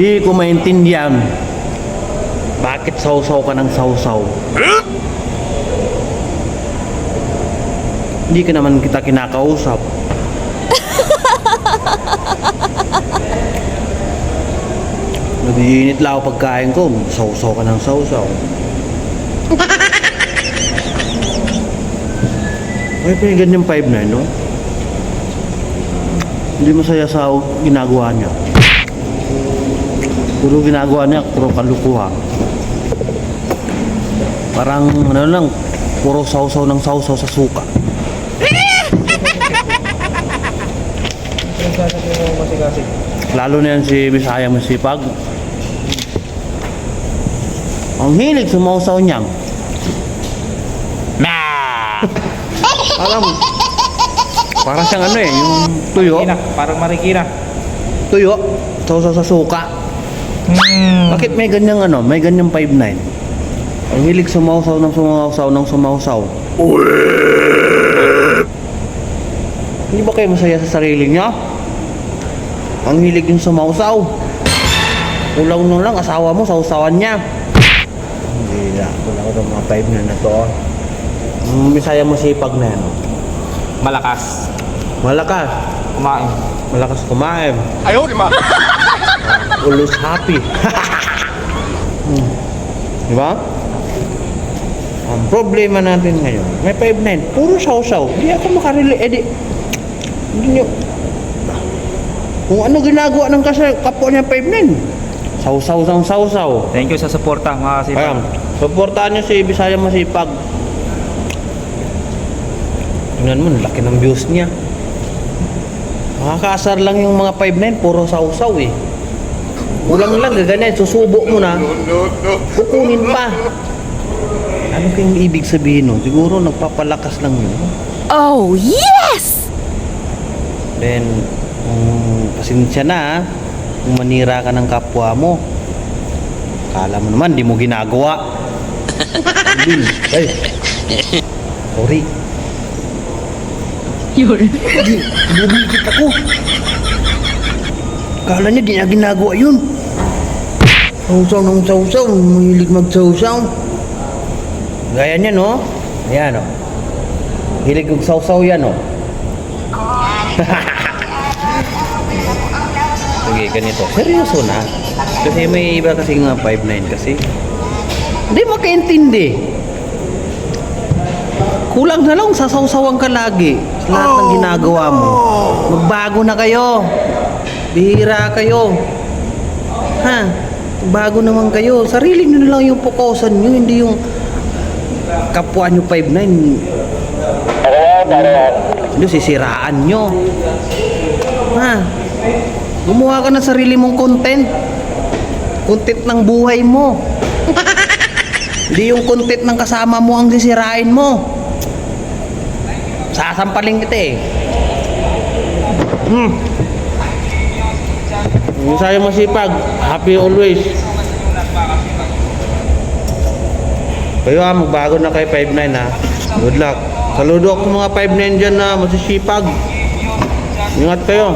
Di ko maintindihan. Bakit sausaw ka ng sausaw? Hindi ka naman kita kinakausap. Nag-iinit lang ako pagkain ko. Sausaw ka ng sausaw. Ay, pinigan yung 5-9, no? Hindi masaya sa ginagawa niya. Puro ginagawa niya, puro kalukuhan. Parang ano lang, puro sausaw ng sausaw sa suka. Mo. Lalo na yan si Bisaya Masipag. Ang hilig sumausaw niyang. Nah! Alam, parang siyang ano eh, yung tuyo. Marikina, parang marikina. Tuyo, sausaw sa suka. Hmm. Bakit may ganyang ano, may ganyang 5'9"? Ang hilig sumausaw ng sumausaw ng sumausaw. Hindi ba kayo masaya sa sarili niya? Ang hilig yung sumausaw. Kulang nung lang, asawa mo, sausawan niya. Hindi na, wala ko ng mga 5 na na to. Ang misaya mo sipag na yan. Malakas. Malakas. Kumain. Malakas kumain. Ayaw, di ma. Always happy. hmm. Di ba? Ang problema natin ngayon, may 5'9", puro sausaw. Hindi ako makarili, eh di, hindi nyo, kung ano ginagawa ng kasi kapwa niya 5'9", sausaw sang sausaw. Thank you sa suporta mga kasipag. Kaya, supportahan nyo si Bisaya Masipag. Tingnan mo, laki ng views niya. Makakaasar lang yung mga 5'9", puro sausaw eh. Kulang lang, gaganyan, susubo mo na, kukunin pa. Ano kayong ibig sabihin nun? Siguro nagpapalakas lang yun. Oh, yes! Then, kung pasensya na, kung manira ka ng kapwa mo, kala mo naman, di mo ginagawa. Hindi. Ay. Sorry. Yun. Hindi, bumikit ako. Kala niya, di na ginagawa yun. Sausaw ng sausaw, mahilig magsausaw. Gaya niya, no? Ayan, no? Hilig kong sausaw yan, no? Sige, ganito. Seryoso na. Kasi may iba kasi nga 5'9 kasi. Hindi makaintindi. Kulang na lang, sasawsawan ka lagi. Sa lahat ng ginagawa mo. Magbago na kayo. Bihira kayo. Ha? Bago naman kayo. Sarili nyo na lang yung pukosan nyo, hindi yung kapwa nyo 5'9". Hindi, sisiraan nyo. Ha? Gumawa ka ng sarili mong content. Content ng buhay mo. Hindi yung content ng kasama mo ang sisirain mo. Sasampaling kita eh. Hmm. Yung sa'yo masipag, happy always. Kayo ha, magbago na kay 5'9 ha. Good luck. Saludo ako mga 5'9 dyan na masisipag. Ingat kayo.